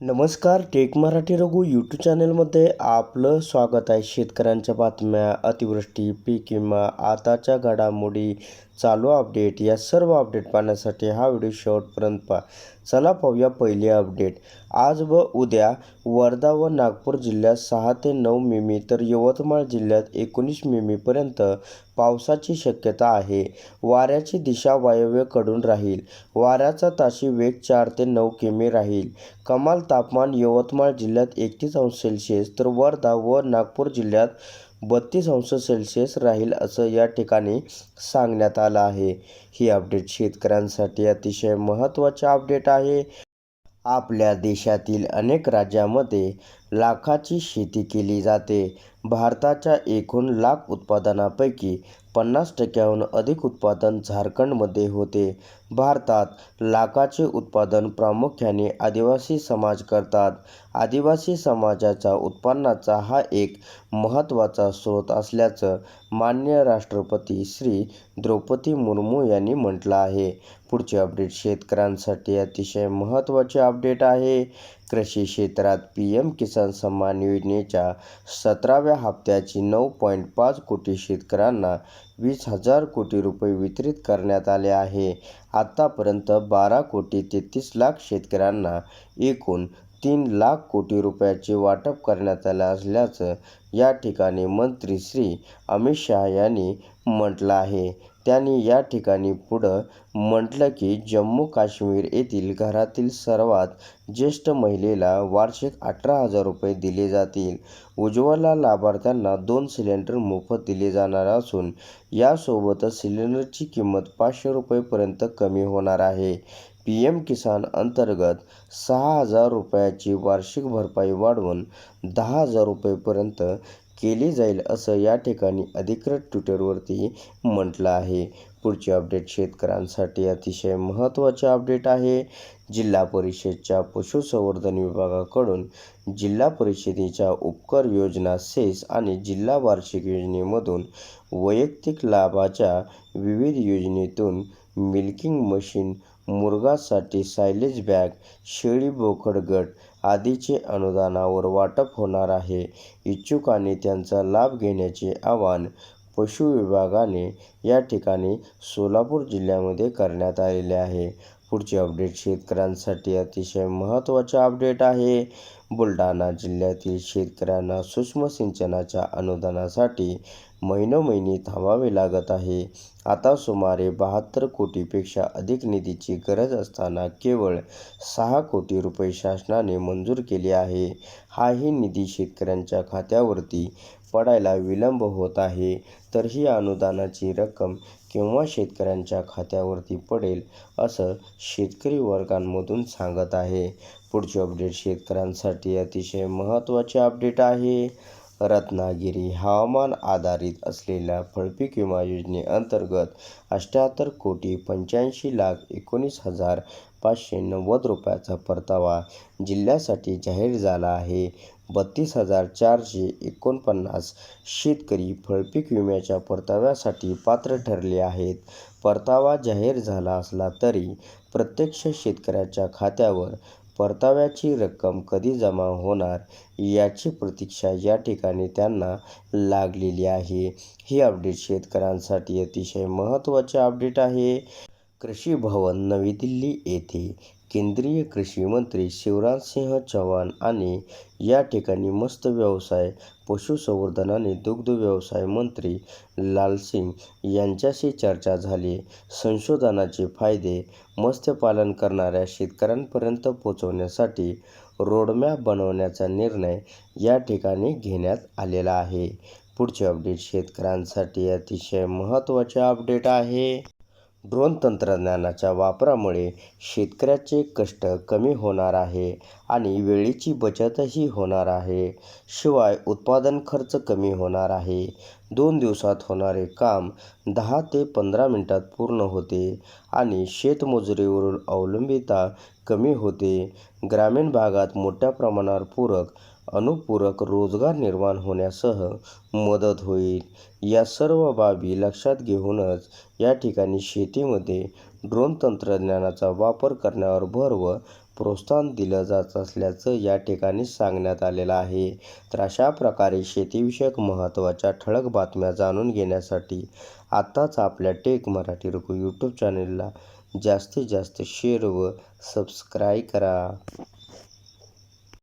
नमस्कार take Marathi Raghu YouTube चॅनलमध्ये आपलं स्वागत आहे. शेतकऱ्यांच्या बातम्या अतिवृष्टी पीक विमा आताच्या घडामोडी चालू अपडेट या सर्व अपडेट पाहण्यासाठी हा व्हिडिओ शेवटपर्यंत पहा. चला पाहूया पहिले अपडेट. आज व उद्या वर्धा व नागपूर जिल्ह्यात सहा ते नऊ मिमी तर यवतमाळ जिल्ह्यात एकोणीस मिमीपर्यंत पावसाची शक्यता आहे. वाऱ्याची दिशा वायव्येकडून राहील. वाऱ्याचा ताशी वेग चार ते नऊ किमी राहील. कमाल तापमान यवतमाळ जिल्ह्यात एकतीस अंश सेल्सिअस तर वर्धा व नागपूर जिल्ह्यात बत्तीस अंश सेल्सिअस राहील असं या ठिकाणी सांगण्यात आलं आहे. ही अपडेट शेतकऱ्यांसाठी अतिशय महत्त्वाचे अपडेट आहे. आपल्या देशातील अनेक राज्यामध्ये लाखाची शेती केली जाते. भारताच्या एकूण लाख उत्पादनापैकी पन्नास टक्क्याहून अधिक उत्पादन झारखंडमध्ये होते. भारतात लाखाचे उत्पादन प्रामुख्याने आदिवासी समाज करतात. आदिवासी समाजाच्या उत्पन्नाचा हा एक महत्त्वाचा स्रोत असल्याचं मान्य राष्ट्रपती श्री द्रौपदी मुर्मू यांनी म्हटलं आहे. पुढचे अपडेट शेतकऱ्यांसाठी अतिशय महत्त्वाचे अपडेट आहे. कृषी क्षेत्रात पी एम किसान सन्मान योजनेच्या सतराव्या हप्त्याची नऊ पॉईंट पाच कोटी शेतकऱ्यांना वीस हजार कोटी रुपये वितरित करण्यात आले आहे. आत्तापर्यंत बारा कोटी तेहतीस लाख शेतकऱ्यांना एकूण तीन लाख कोटी रुपयाचे वाटप करण्यात आलं असल्याचं या ठिकाणी मंत्री श्री अमित शहा यांनी म्हटलं आहे. त्यांनी या ठिकाणी पुढं म्हटलं की जम्मू काश्मीर येथील घरातील सर्वात ज्येष्ठ महिलेला वार्षिक अठरा हजार रुपये दिले जातील. उज्ज्वला लाभार्थ्यांना दोन सिलेंडर मोफत दिले जाणार असून यासोबतच सिलेंडरची किंमत पाचशे रुपयेपर्यंत कमी होणार आहे. पी एम किसान अंतर्गत सहा हजार रुपयाची वार्षिक भरपाई वाढवून दहा हजार रुपयेपर्यंत केली जाईल असं या ठिकाणी अधिकृत ट्विटरवरती म्हटलं आहे. पुढचे अपडेट शेतकऱ्यांसाठी अतिशय महत्त्वाचे अपडेट आहे. जिल्हा परिषदच्या पशुसंवर्धन विभागाकडून जिल्हा परिषदेच्या उपकर योजना सेस आणि जिल्हा वार्षिक योजनेमधून वैयक्तिक लाभाच्या विविध योजनेतून मिल्किंग मशीन मुरगासाठी सायलेज बॅग शेळी बोकड गट आदीचे अनुदानावर वाटप होणार आहे. इच्छुकांनी त्यांचा लाभ घेण्याचे आवाहन पशु विभागाने या ठिकाणी सोलापूर जिल्ह्यामध्ये करण्यात आलेले आहे. पुढचे अपडेट शेतकऱ्यांसाठी अतिशय महत्त्वाचे अपडेट आहे. बुलढाणा जिल्ह्यातील शेतकऱ्यांना सूक्ष्म सिंचनाच्या अनुदानासाठी महिनोमहिने थांबावे लागत आहे. आता सुमारे बहात्तर कोटीपेक्षा अधिक निधीची गरज असताना केवळ सहा कोटी रुपये शासनाने मंजूर केले आहे. हाही निधी शेतकऱ्यांच्या खात्यावरती पडायला विलंब होत आहे. तर ही अनुदानाची रक्कम केव्हा शेतकऱ्यांच्या खात्यावरती पडेल असं शेतकरी वर्गांमधून सांगत आहे. पुढचे अपडेट शेतकऱ्यांसाठी अतिशय महत्त्वाचे अपडेट आहे. रत्नागिरी हवामान आधारित असलेल्या फळपीक विमा योजनेअंतर्गत अठ्ठ्याहत्तर कोटी पंच्याऐंशी लाख एकोणीस हजार पाचशे नव्वद रुपयाचा परतावा जिल्ह्यासाठी जाहीर झाला आहे. बत्तीस हजार चारशे एकोणपन्नास शेतकरी फळपीक विम्याच्या परताव्यासाठी पात्र ठरले आहेत. परतावा जाहीर झाला असला तरी प्रत्यक्ष शेतकऱ्याच्या खात्यावर परताव्याची रक्कम कधी जमा होणार याची प्रतीक्षा या ठिकाणी त्यांना लागलेली आहे. ही अपडेट शेतकऱ्यांसाठी अतिशय महत्त्वाचे अपडेट आहे. कृषी भवन नवी दिल्ली येथे केंद्रीय कृषी मंत्री शिवराज सिंह चौहान आणि या ठिकाणी मत्स्य व्यवसाय पशुसंवर्धन आणि दुग्ध व्यवसाय मंत्री लालसिंग यांच्याशी चर्चा झाली. संशोधनाचे फायदे मत्स्यपालन करणाऱ्या शेतकऱ्यांपर्यंत पोहोचवण्यासाठी रोडमॅप बनवण्याचा निर्णय या ठिकाणी घेण्यात आलेला आहे. पुढचे अपडेट शेतकऱ्यांसाठी अतिशय महत्त्वाचे अपडेट आहे. ड्रोन तंत्रज्ञानाच्या वापरामुळे शेतकऱ्याचे कष्ट कमी होणार आहे आणि वेळेची बचतही होणार आहे. शिवाय उत्पादन खर्च कमी होणार आहे. दोन दिवसात होणारे काम दहा ते पंधरा मिनटात पूर्ण होते आणि शेतमजुरीवरील अवलंबिता कमी होते. ग्रामीण भागात मोठ्या प्रमाणावर पूरक अनुपूरक रोजगार निर्माण होण्यासह मदत होईल. या सर्व बाबी लक्षात घेऊनच या ठिकाणी शेतीमध्ये ड्रोन तंत्रज्ञानाचा वापर करण्यावर भर व प्रोत्साहन दिलं जात असल्याचं या ठिकाणी सांगण्यात आलेलं आहे. तर अशा प्रकारे शेतीविषयक महत्त्वाच्या ठळक बातम्या जाणून घेण्यासाठी आत्ताच आपल्या टेक मराठी रुकू यूट्यूब चॅनलला जास्तीत जास्त शेअर व सबस्क्राईब करा.